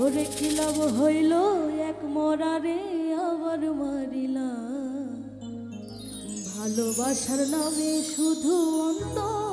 ওরে কি লাভ হইল এক মরারে আবার মারিলা ভালোবাসার নামে শুধু অন্তর।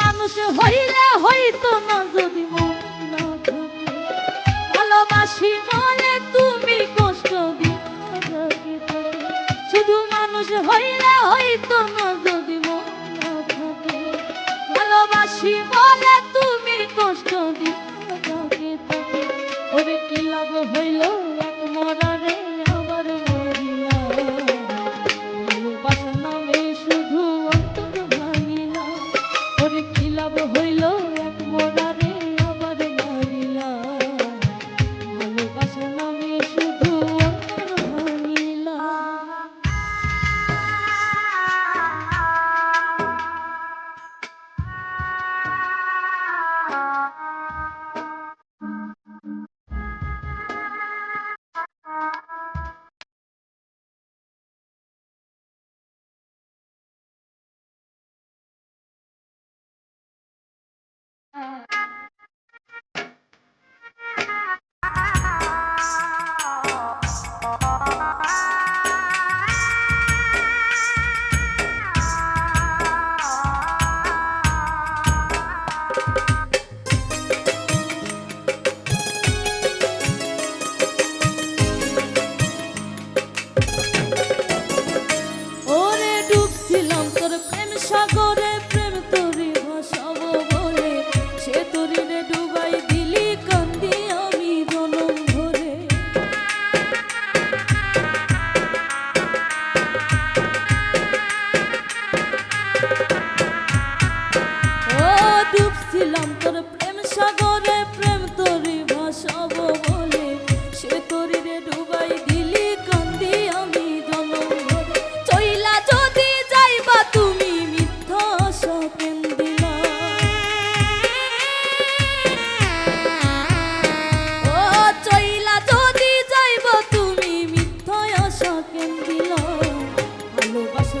মানুষ হইলে হইতো না যদি মন ভালোবাসি বলে তুমি কষ্ট। শুধু মানুষ হইলে হইতো না যদি মন ভালোবাসি বলে তুমি কষ্ট দিবা প্রেম দিল? ভালোবাসো